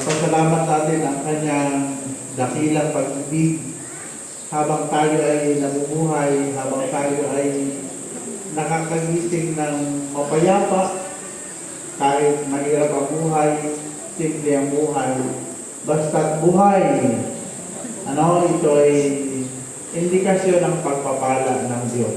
Pagpasalamat natin ang kanyang dakilang pag-ibig habang tayo ay nabubuhay, habang tayo ay nakakagising ng mapayapa, kahit mahirap ang buhay, simple ang buhay, basta't buhay. Ano, ito ay indikasyon ng pagpapala ng Diyos.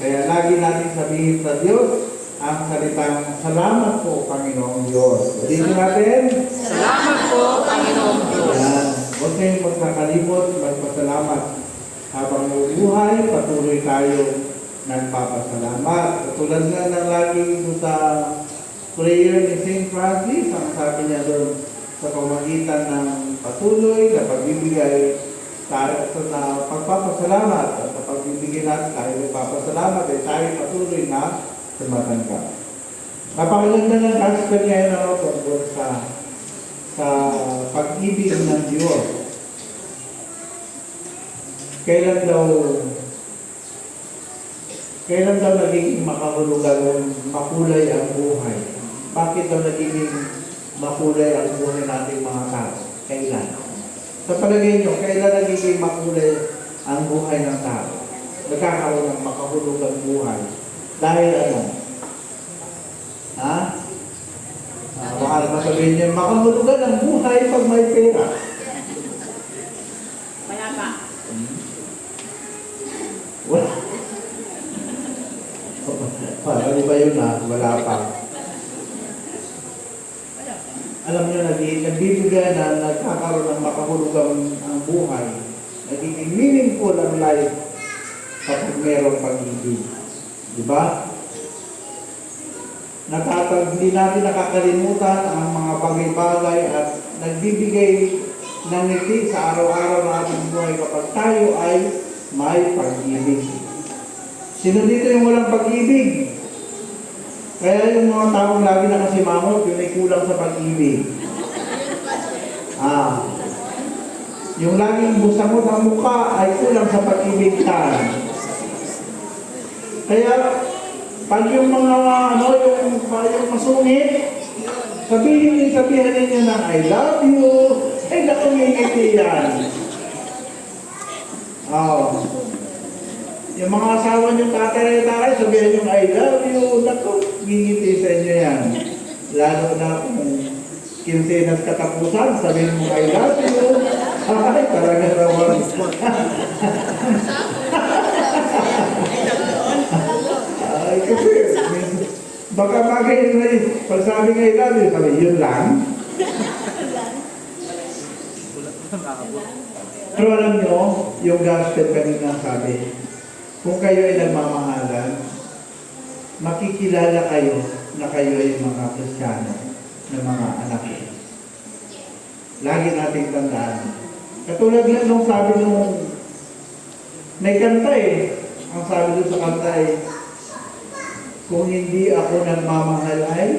Kaya lagi natin sabihin sa Diyos ang salitang salamat po, Panginoong Diyos. Ulitin natin. Salamat po, Panginoong Diyos. Yan. Huwag kayong magkakalimot, magpasalamat. Habang buhay, patuloy tayo nagpapasalamat. Tulad nga ng lagi sa prayer ni St. Francis, ang sabi niya doon sa pamagitan ng patuloy na pagbibigay tayo sa na pagpapasalamat at sa pagbibigay natin tayo nagpapasalamat ay tayo patuloy na tumatanggap. Napakaganda ng gospel ngayon ano, tungkol sa sa pag-ibig ng Diyos. Kailan daw kailan daw nagiging makahulugan makulay ang buhay? Bakit daw nagiging makulay ang buhay nating mga tao? Kailan? Sa palagay nyo, kailan nagiging makulay ang buhay ng tao? Nagkakaroon ng makahulugang buhay. Dahil ano? Ha? Ah, baka naman sabihin niyo, makahulugan ang buhay pag may pera. Mayapa. Wala. Parang iba yun na, wala pa. Alam niyo, nag- nagbibigay na nagkakaroon ng makahulugang ang buhay. Nagiging meaningful ang life kapag merong pag-ibig. Di ba? Nakaka, hindi natin nakakalimutan ang mga bagay-bagay at nagbibigay ng ngiti sa araw-araw ng ating buhay kapag tayo ay may pag-ibig. Sino dito yung walang pag-ibig? Kaya yung mga taong lagi nakasimangot, yun ay kulang sa pag-ibig. Ah, yung laging busangot ang mukha ay kulang sa pag-ibig tan. Kaya, pag yung mga ano, yung, yung masungit, sabihin niyo, sabihin ninyo na, I love you, eh, naku, ngingiti yan. Oh. Yung mga asawa niyong tatay-tatay, sabihin niyo, I love you, naku, sa inyo yan. Lalo na kung kinsinas katapusan, sabihin mo, I love you. Ay, talaga naman. Baka bagay na yun. Pag sabi nga I love you, sabi, yun lang. Pero alam nyo, yung gospel kanina sabi, kung kayo ay nagmamahalan, makikilala kayo na kayo ay mga Kristiyano, na mga anak ko. Lagi nating tandaan. Katulad nga nung sabi nung may kanta eh. Ang sabi doon sa kanta ay, kung hindi ako nagmamahal ay,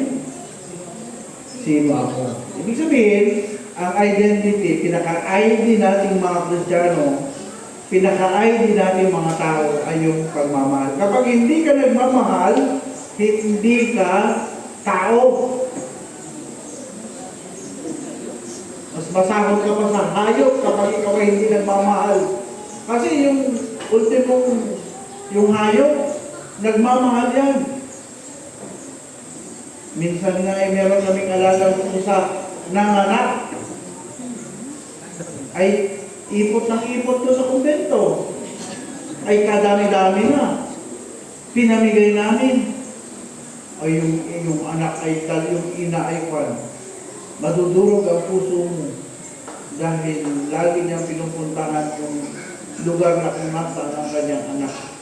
sino ako? Ibig sabihin, ang identity, pinaka-ID nating mga Kristiyano, pinaka-ID nating mga tao ay yung pagmamahal. Kapag hindi ka nagmamahal, hindi ka tao. Mas masahol ka pa sa hayop kapag ikaw ay hindi nagmamahal. Kasi yung ultimong, yung hayop, nagmamahal yan. Minsan nga ay meron kaming alagang pusa nanganak ay ipot ng ipot doon sa kumbento. Ay kadami-dami na. Pinamigay namin. Ay yung, yung anak ay tal, yung ina ay kwan. Madudurog ang puso mo. Dahil lagi niyang pinupuntahan yung lugar na kung nasaan ang kanyang anak.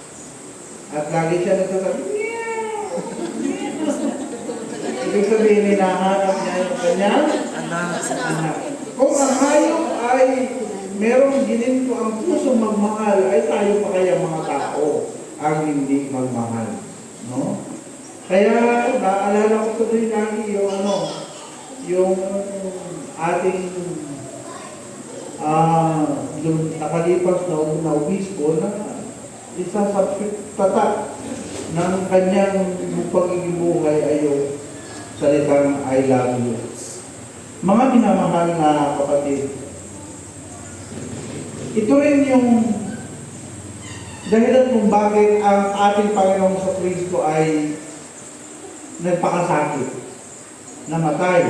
At lagi siya nagsasabi, Meow! Meow! Ibig sabihin, hinahanap niya yung kanyang Anak. anak. Kung ang hayop ay merong gininto ang puso magmahal, ay tayo pa kaya mga tao ang hindi magmahal. No? Kaya naalala ko tuloy lagi yung ano, yung ating ah yung nakalipas na, na obispo na isa sa tatak ng kanyang pagiging buhay ay yung salitang I love you. Mga minamahal na kapatid, ito rin yung dahilan kung bakit ang ating Panginoong sa Kristo ay nagpakasakit, namatay,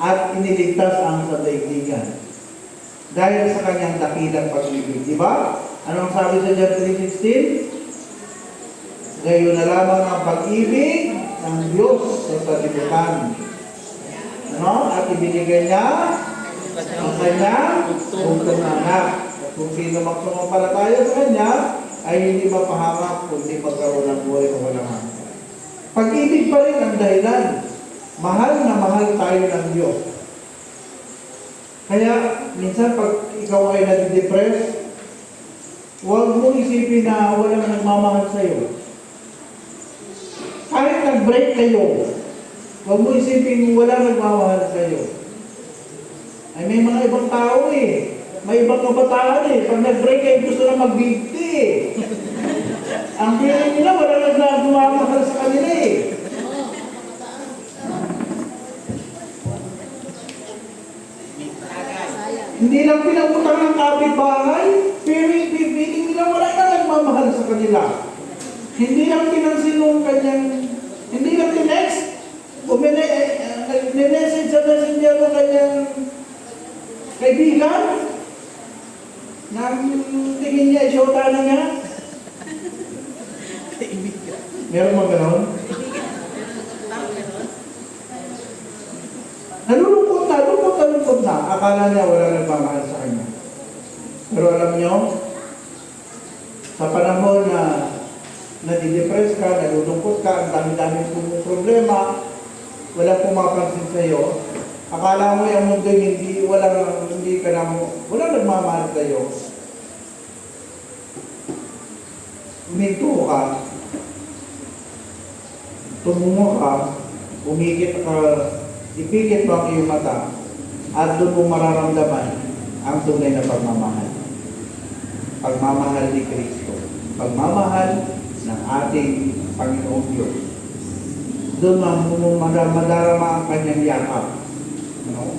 at iniligtas ang sa daigdigan. Dahil sa kanyang dakilang pag-ibig. Di ba? Ano ang sabi sa John 3.16? Gayon na lamang ang pag-ibig ng Diyos sa salibutan. Ano? At ibinigay niya ang kanyang na anak. Kung sino magsumampalataya sa kanya, ay hindi mapahamak, kundi magkaroon ng buhay o walang hanggan. Pag-ibig pa rin ang dahilan. Mahal na mahal tayo ng Diyos. Kaya, minsan pag ikaw ay nag-depress, huwag mo isipin na walang nagmamahal sa'yo. Kahit nag-break kayo, huwag mo isipin walang nagmamahal sa'yo. Ay may mga ibang tao eh. May ibang kabataan eh. Pag nag-break kayo, gusto na magbigti eh. Ang feeling nila, wala nang nagmamahal sa kanila eh. Hindi lang pinagutang ng kapitbahay, pero feeling nila wala na nagmamahal sa kanila. Hindi lang pinansin nung kanyang, hindi lang tinext, o mine, uh, message sa messenger ng kanyang kaibigan, nang tingin niya, isyota na niya. Meron mga ganon? Nalulungkot na, lungkot na lungkot na. Akala niya wala nagmamahal sa kanya. Pero alam niyo, sa panahon na nadidepress ka, nalulungkot ka, ang dami-dami pong problema, wala pumapansin sa iyo, akala mo yung mundo hindi, wala, hindi ka na, wala nagmamahal sa iyo. Huminto ka, tumungo ka, umikit ka, ipikit mo ang iyong mata, at doon mo mararamdaman ang tunay na pagmamahal. Pagmamahal ni Kristo. Pagmamahal ng ating Panginoong Diyos. Doon madarama ang kanyang yakap. No?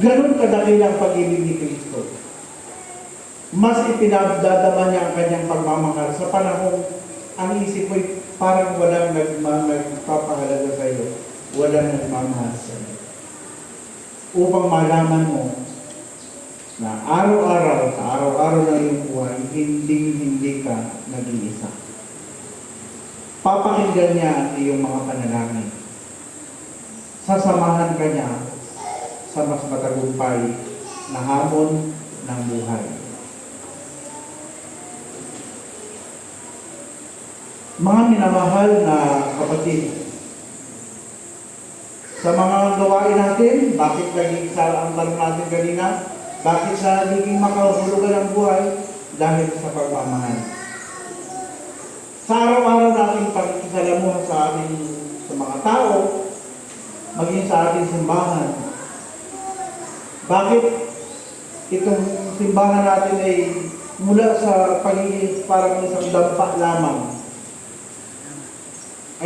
Ganon kadakil ang pag-ibig ni Kristo. Mas ipinagdadama niya ang kanyang pagmamahal sa panahong ang isip mo'y parang walang nagpapahalaga sa iyo. Walang nagmamahal sa iyo. Upang malaman mo na araw-araw, sa araw-araw ng iyong buhay, hindi hindi ka nag-iisa. Papakinggan niya ang iyong mga panalangin. Sasamahan ka niya sa mas matagumpay na hamon ng buhay. Mga minamahal na kapatid, sa mga gawain natin, bakit naging sa ang tanong natin kanina, bakit sa naging makahulugan ang buhay? Dahil sa pagmamahal. Sa araw-araw nating pagkisalamuhan sa ating sa mga tao, maging sa ating simbahan. Bakit itong simbahan natin ay mula sa pagiging parang isang dampa lamang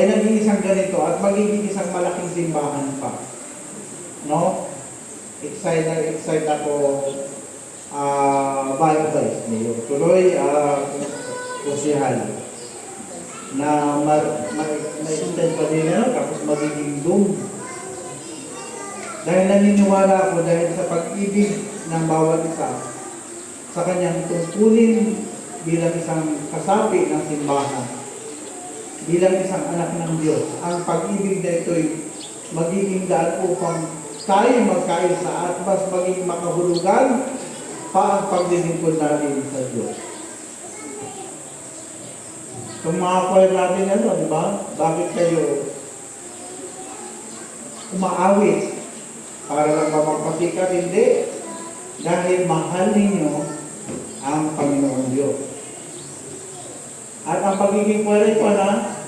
ay naging isang ganito at magiging isang malaking simbahan pa. No? Excited, excited ako uh, advice niyo. Tuloy, uh, kusihal na ma, ma, ma-extend pa din ano, tapos magiging doom. Dahil naniniwala ako dahil sa pag-ibig ng bawat isa sa kanyang tungkulin bilang isang kasapi ng simbahan bilang isang anak ng Diyos, ang pag-ibig na ito'y magiging daan upang tayo magkaisa at mas maging makahulugan pa ang paglilingkod natin sa Diyos. Itong mga choir natin ano, di ba? Bakit kayo umaawit? Para lang ba magpasikat? Hindi. Dahil mahal ninyo ang Panginoong Diyos. At ang pagiging choir ko na,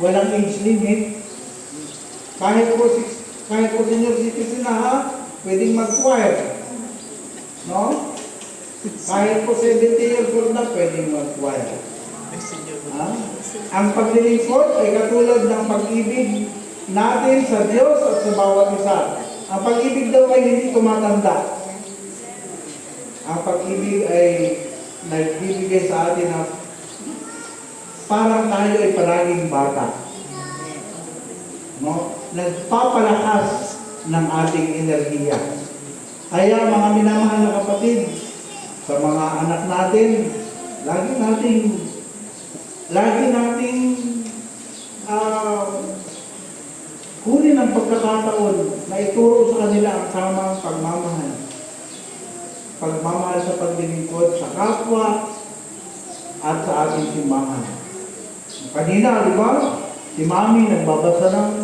walang age limit. Kahit po, kahit po senior citizen na ha, pwedeng mag-choir. No? Kahit po 70 years old na, pwedeng mag-choir. Ha? Ang paglilingkod ay katulad ng pag-ibig natin sa Diyos at sa bawat isa. Ang pag-ibig daw ay hindi tumatanda. Ang pag-ibig ay nagbibigay sa atin na parang tayo ay palaging bata. No? Nagpapalakas ng ating enerhiya. Kaya mga minamahal na kapatid, sa mga anak natin, lagi nating lagi nating ah, kunin ang pagkakataon na ituro sa kanila ang tamang pagmamahal. Pagmamahal sa paglilingkod sa kapwa at sa ating simbahan. Kanina, di ba? Si Mami nagbabasa ng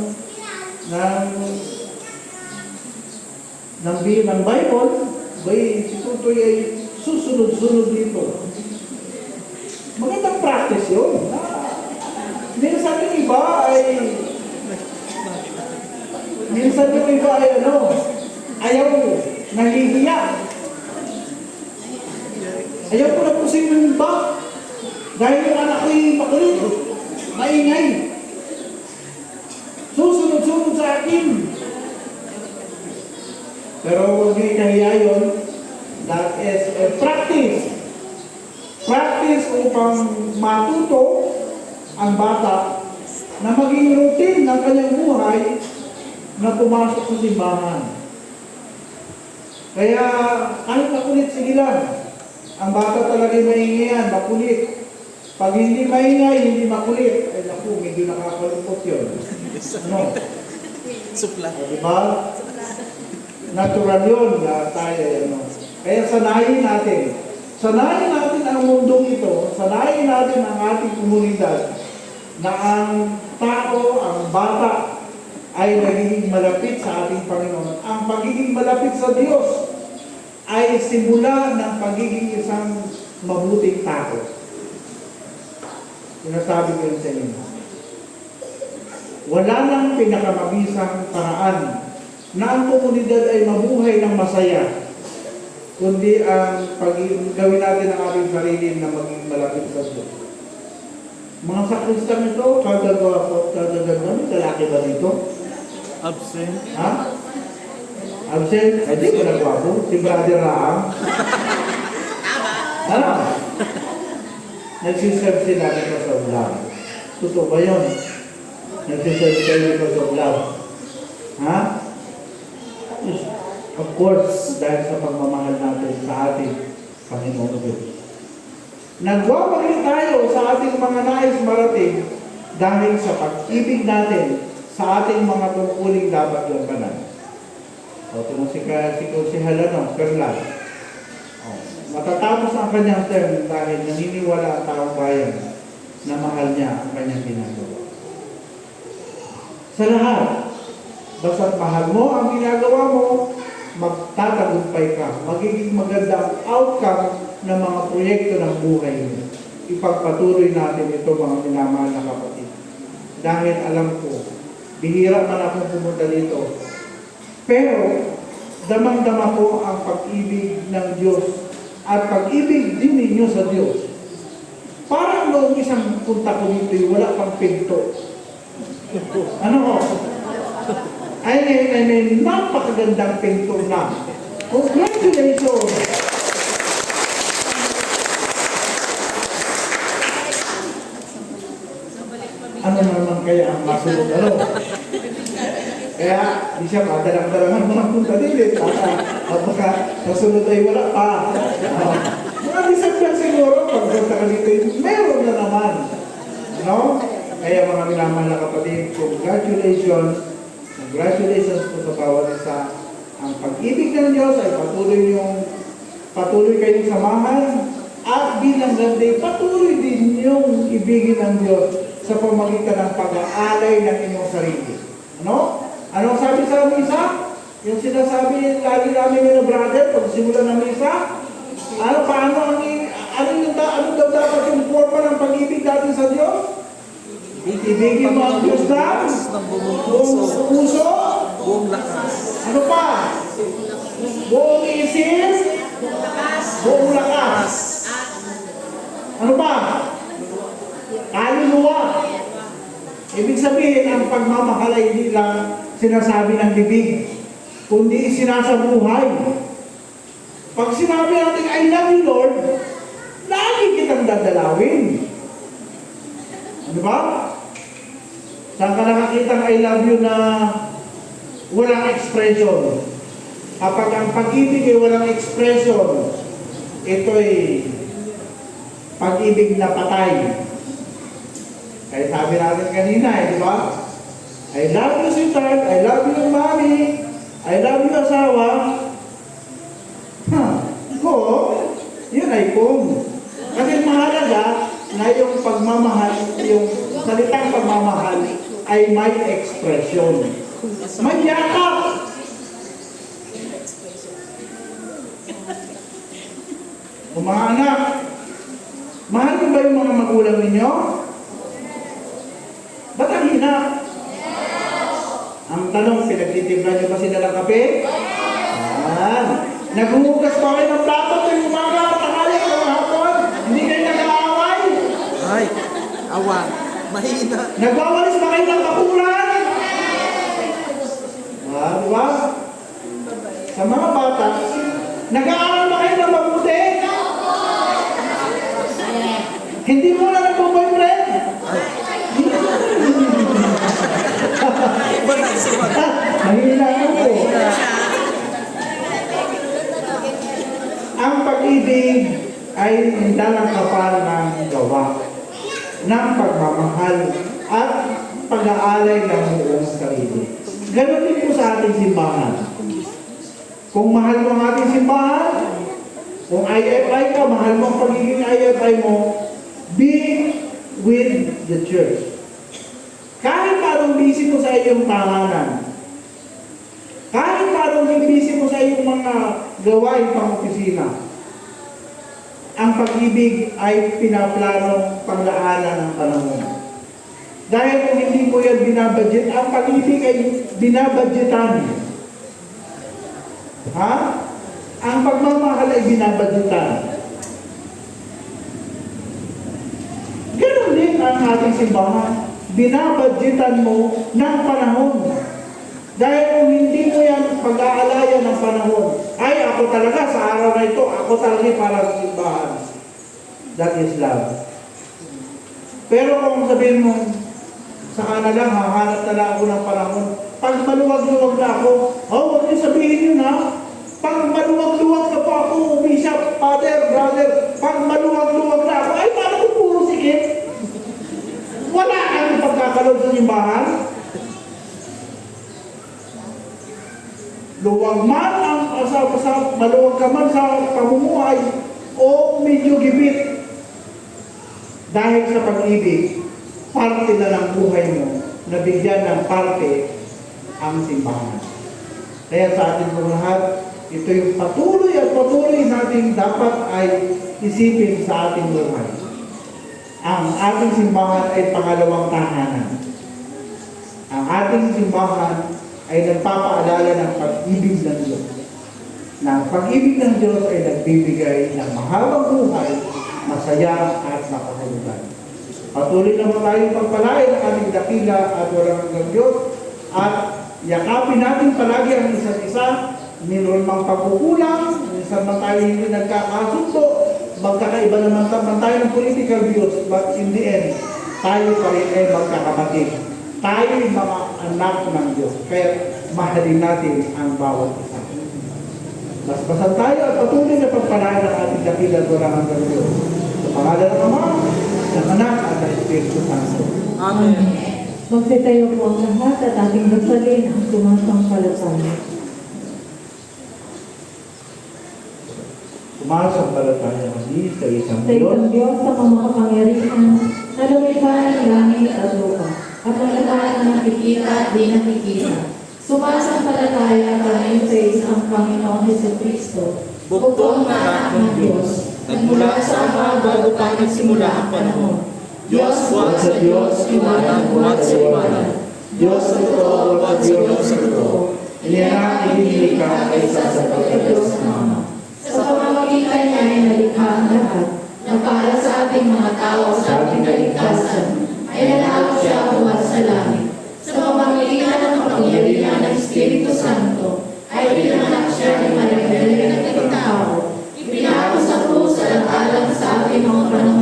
ng ng, ng Bible, bay, si Tutoy ay susunod-sunod dito. Practice yun. Minsan yung iba ay minsan yung iba ay ano, ayaw, nahihiya. Ayaw ko na pusing ng iba. Dahil yung anak ko ay makulit, maingay. Susunod-sunod sa akin. Pero huwag niyo ikahiya yun. That is a practice. Practice upang matuto ang bata na maging routine ng kanyang buhay na pumasok sa simbahan. Kaya kahit makulit, sige lang. Ang bata talaga maingayan, makulit. Pag hindi maingay, hindi makulit. Ay naku, medyo nakakalungkot yun. Ano? Supla. O, di ba? Natural yun na tayo, ano. Kaya sanayin natin. Sanayin natin ang mundong ito, sanayin natin ang ating komunidad na ang tao, ang bata, ay nagiging malapit sa ating Panginoon. Ang pagiging malapit sa Diyos ay simula ng pagiging isang mabuting tao. Sinasabi ko yun sa inyo. Wala nang pinakamabisang paraan na ang komunidad ay mabuhay ng masaya, kundi ang pag gawin natin ang ating sarili na maging malapit sa Diyos. Mga sakristan ito, kagagawa ko, kagaganda, may lalaki ba dito? Absent. Ha? Absent? Ay, di ko nagwapo. Si Brother Raham. Ano? Nagsiserve sila because of love. Totoo ba yun? Nagsiserve kayo because of love. Ha? Of course, dahil sa pagmamahal natin sa ating Panginoong Diyos. Nagwawagi tayo sa ating mga nais marating dahil sa pag-ibig natin sa ating mga tungkuling dapat gampanan. O, ito si, si Konsehal, ano, Perla. O, matatapos ang kanyang term dahil naniniwala ang taong bayan na mahal niya ang kanyang ginagawa. Sa lahat, basta't mahal mo ang ginagawa mo, magtatagumpay ka. Magiging maganda ang outcome ng mga proyekto ng buhay mo. Ipagpatuloy natin ito mga minamahal na kapatid. Dahil alam ko, bihira man akong pumunta dito. Pero, damang-dama ko ang pag-ibig ng Diyos at pag-ibig din ninyo sa Diyos. Parang noong isang punta ko dito, wala pang pinto. Ano ko? Ay, ay, ay, ay, napakagandang pinto na. Congratulations! Ano naman kaya ang masunod ano? Kaya, di siya madalang-dalangan mga punta din eh. Baka, baka nasunod ay wala pa. Uh, mga December siguro, pag punta ka dito, meron na naman. No? Kaya mga minamahal na kapatid, congratulations. Congratulations po sa bawat isa. Ang pag-ibig ng Diyos ay patuloy yung patuloy kayong samahan at bilang ganda, patuloy din yung ibigin ng Diyos sa pamagitan ng pag-aalay ng inyong sarili. Ano? Ano ang sabi sa misa? Yung sinasabi lagi namin yung brother pag simula ng misa? Ano, paano ang, ano, yung, ano daw dapat yung forma ng pag-ibig natin sa Diyos? Ibigin mo ang Diyos na ng buong puso, buong lakas, ano pa? Buong isip, buong lakas. Ano pa? Kaluluwa. Ibig sabihin, ang pagmamahal ay hindi lang sinasabi ng bibig, kundi sinasabuhay. Pag sinabi natin, I love you, Lord, lagi kitang dadalawin. Di ba? Saan ka nakakita ng I love you na walang expression? Kapag ang pag-ibig ay walang expression, ito'y pag-ibig na patay. Kaya sabi natin kanina, eh, di ba? I love you, sweetheart. I love you, mommy. I love you, asawa. Ha, ko, yun ay kung. Kasi mahalaga na yung pagmamahal, yung salitang pagmamahal ay may expression. May yakap. O mga anak, mahal niyo ba yung mga magulang ninyo? Ba't ang hina? Ang tanong, pinagtitimpla niyo ba sila ng kape? Yan. Naghuhugas pa kayo ng plato tuwing umaga, tanghali, hapon? Hindi kayo nag-aaway? ay, awa, mahina, Nagwawalis pa kayo ng kapulan? Ah, di ba? Sa mga bata, nag-aaral ba kayo ng mabuti? Hindi mo na nagpo-boyfriend? isipan. Mahina ako. Ang pag-ibig ay hindi lang kapal ng gawa, ng pagmamahal at pag-aalay ng buong sarili. Ganon din po sa ating simbahan. Kung mahal mo ang ating simbahan, kung IFI ka, mahal mo ang pagiging IFI mo, be with the church. Kahit parang busy mo sa iyong tahanan, kahit parang busy mo sa iyong mga gawain pang opisina, ang pag-ibig ay pinaplanong panglaala ng panahon. Dahil kung hindi mo yan binabudget, ang pag-ibig ay binabudgetan. Ha? Ang pagmamahal ay binabudgetan. Ganon din ang ating simbahan. Binabudgetan mo ng panahon. Dahil kung hindi mo yan pag-aalayan ng panahon, ako talaga sa araw na ito, ako talaga para sa simbahan. That is love. Pero kung sabihin mo, saka na lang, hahanap na lang ako ng panahon. Pag maluwag-luwag na ako, oh, huwag niyo sabihin yun ha. Pag maluwag-luwag na po ako, bishop, father, brother, pag maluwag-luwag na ako, ay parang ko puro sikip. Wala kang pagkakalob sa simbahan. Luwag man ang sa, sa maluwag ka man sa pamumuhay o medyo gibit. Dahil sa pag-ibig, parte na ng buhay mo na bigyan ng parte ang simbahan. Kaya sa ating mga lahat, ito yung patuloy at patuloy natin dapat ay isipin sa ating buhay. Ang ating simbahan ay pangalawang tahanan. Ang ating simbahan ay nagpapaalala ng pag-ibig ng Diyos. Na ang pag-ibig ng Diyos ay nagbibigay ng mahabang buhay, masaya at makahulugan. Patuloy naman tayong pagpalain ng aming dakila at walang hanggang Diyos at yakapin natin palagi ang isa't isa, mayroon mang pagkukulang, minsan man tayo hindi nagkakasundo, magkakaiba naman man tayo ng political views, but in the end, tayo pa rin ay magkakapatid. Tayo ay mga anak ng Diyos, kaya mahalin natin ang bawat isa. Basbasan tayo at patuloy na pagpalain ng ating dakila at walang hanggang Diyos. Sa pangalan ng Ama, ng Anak at ng Espiritu Santo. Amen. Magsitayo po ang lahat at ating basalin ang sumasampalataya. Sumasampalataya kami sa isang Sa isang Diyos, Diyos sa kamakapangyarihan, na lumikha ng langit at lupa, at ang lahat na nakikita at di nakikita. Sumasampalataya kami sa isang Panginoong Heso Kristo, Bugtong na lahat ng Diyos, nagmula sa Ama bago pa nagsimula ang panahon. Diyos, buwan sa Diyos, iwanan, buwan sa iwanan. Diyos sa totoo at Diyos sa totoo. Iniyanak, inilikha ay isa sa pagkadiyos na Ama. Sa pamamagitan niya ay nalikha ang lahat, na para sa ating mga tao sa ating kaligtasan, ay nanalo siya buwan sa langit. Sa pamamagitan ng kapangyarihan ng Espiritu Santo, ay pinanganak siya ni Maria na naging tao. Ipinako sa krus sa alang sa ating mga panahon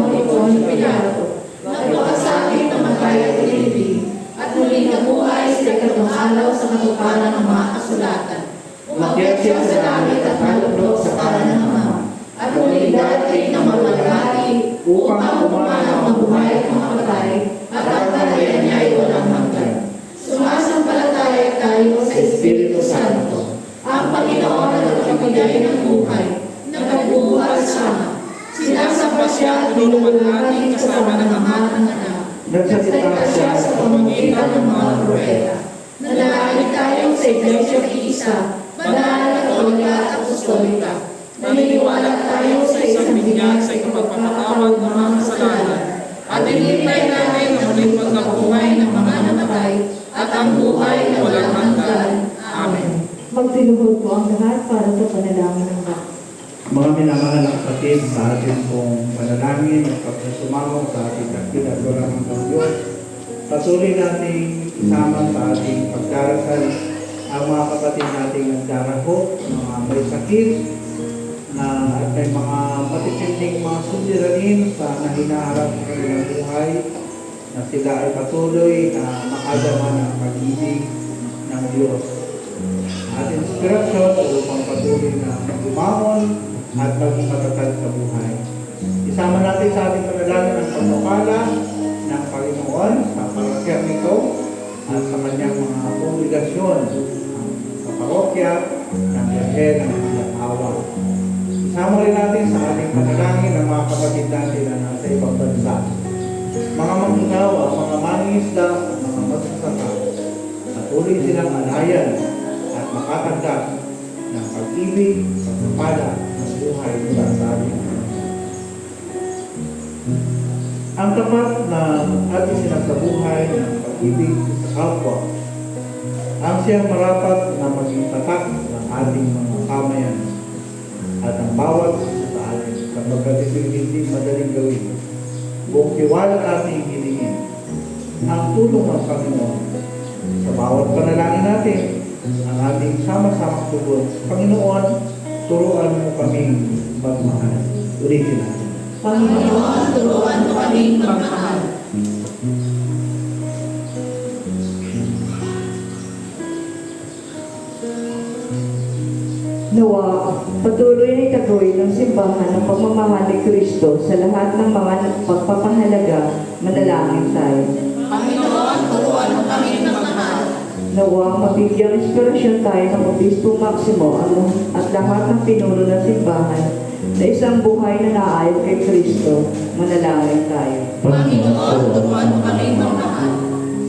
Mga minamahal na kapatid sa ating pong panalangin at pagkasumamo sa ating kakilagurang ng Diyos, patuloy nating isama sa ating pagdarasal. Ang mga kapatid nating nagdaraho, mga may sakit, na at may mga matitinding mga suliranin sa nahinaharap sa kanilang buhay, na sila ay patuloy na makagawa ng pag-ibig ng Diyos. Ating inspirasyon upang patuloy na lumamon at maging matatag sa buhay. Isama natin sa ating panalangin ang pagpapala ng Panginoon sa parokya nito at sa kanyang mga ang sa parokya ng Birhen ng Awa. Isama rin natin sa ating panalangin ang mga kapatid natin na nasa ibang bansa. Mga mangingawa, mga mangingisda, at mga magsasaka, patuloy silang alayan at makatanggap ng pag-ibig, pagpapala, buhay sa Panginoon. Ang tapat na ating sinasabuhay ng pag-ibig sa kapwa, ang siyang marapat na maging tatak ng ating mga kamayan at ang bawat isa sa atin kapag hindi madaling gawin. Buong tiwala natin hilingin ang tulong ng Panginoon sa bawat panalangin natin ang ating sama-samang tugon. Panginoon, turuan mo kaming magmahal. Ulitin natin. Panginoon, turuan mo kaming magmahal. Nawa, patuloy na itagoy ng simbahan ng pagmamahal ni Kristo sa lahat ng mga pagpapahalaga, manalangin tayo. Panginoon, Nawa, mabigyan inspirasyon tayo ng Obispo Maximo ano, at lahat ng pinuno ng simbahan na isang buhay na naayon kay Kristo, manalangin tayo. Panginoon, turuan mo kami magmahal.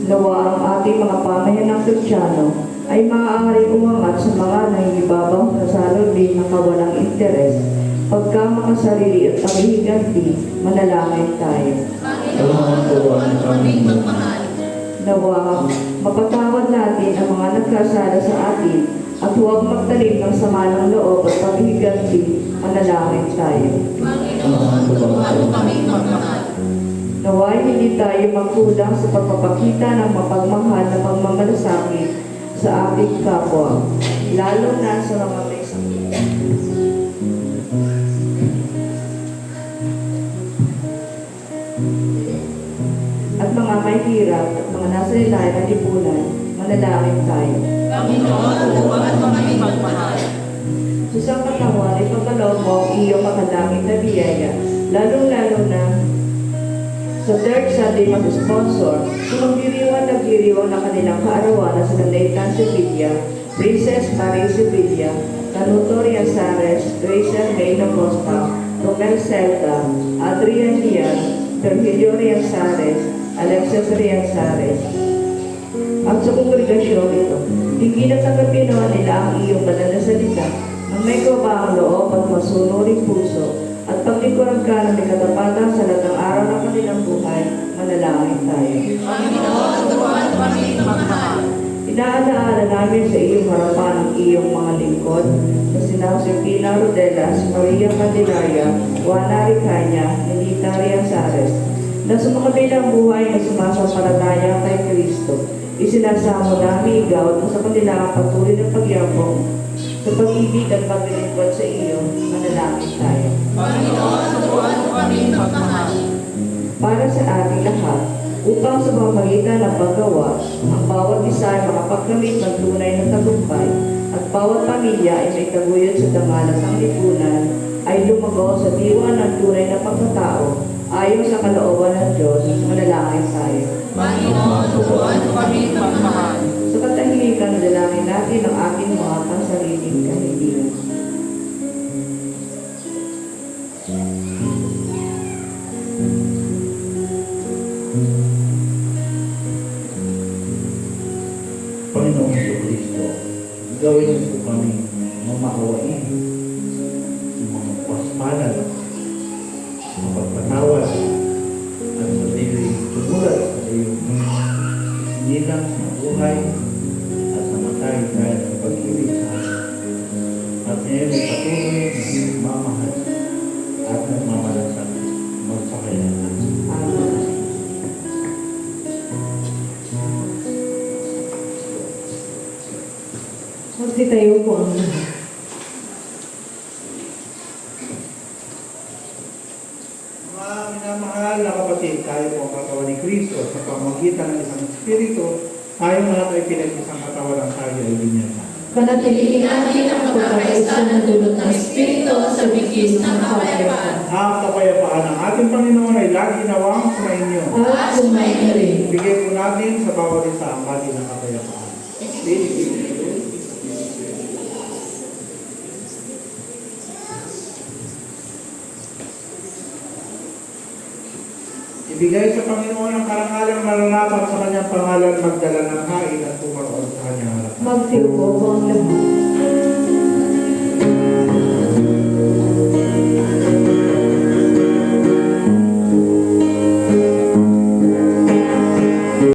Nawa ang ating mga pamayan ng Kristiyano ay maaaring umangat sa mga nangibabaw na salubin na kawalang interes pagka makasarili at panghihiganti, manalangin tayo. Panginoon, turuan mo kami magmahal. Nawa, mapatawad natin ang mga nagkasala sa atin at huwag magtalim ng sama ng loob at paghihiganti, manalangin tayo. Panginoon, turuan mo kami magmahal. Naway hindi tayo magkulang sa pagpapakita ng mapagmahal na pagmamalasakit sa ating kapwa, lalo na sa mga may sakit. At mga may hirap at nasa ilalim ng lipunan, manalangin tayo. Panginoon, turuan mo kami magmahal. Sa isang katawan ay pagkaloob mo ang iyong makadaming na biyaya, lalong-lalo na Sa third Sunday mag-sponsor, sumagdiriwan nagdiriwang na kanilang kaarawan na sila Nathan Sevilla, Princess Marie Sevilla, Canuto Riasares, Rachel Reina Costa, Romel Celta, Adrian Diaz, Virgilio Riasares, Alexis Riasares, at sa kongregasyon ito, hindi natanggapin naman nila ang iyong banal na ng may kabaang loob at masunuring puso at paglingkuran ka ng katapatan sa lahat ng araw ng kanilang buhay, manalangin tayo. Panginoon, turuan kami magmahal. Inaalaala namin sa iyong harapan ang iyong mga lingkod na sina Josepina Rodelas, Maria Candelaria, Juana Ricanya, Nelita Riasares, na sa mga bilang buhay na sumasampalataya kay Kristo. Isinasamo namin ikaw at sa kanila ang patuloy na pagyabong sa pag-ibig at paglilingkod sa iyo, manalangin tayo. Panginoon, turuan mo kami magmahal. para sa ating lahat upang sa pamamagitan ng paggawa, ang bawat isa ay makapagkamit ng tunay na tagumpay at bawat pamilya ay may taguyod sa dangalan ng lipunan ay lumago sa diwa ng tunay na pagkatao ayon sa kalooban ng Diyos, manalangin tayo. Panginoon, turuan Mga minamahal na kapatid, tayo po ang katawan ni Kristo sa pamagitan ng isang Espiritu, tayong lahat ay pinag-isang katawan ng tayo ay binyasan. Panatilihin natin ang pagkakaisa ng dulot ng Espiritu sa bigis ng kapayapaan. Ang kapayapaan ng ating Panginoon ay lagi nawang sa inyo. At sumayin rin. Bigay po natin sa bawat isa ang ating ng kapayapaan. Ibigay sa Panginoon ang karangalan maranapan sa kanyang pangalan magdala ng hain at pumaroon sa kanyang harapan. Magtiyo po po ang lahat.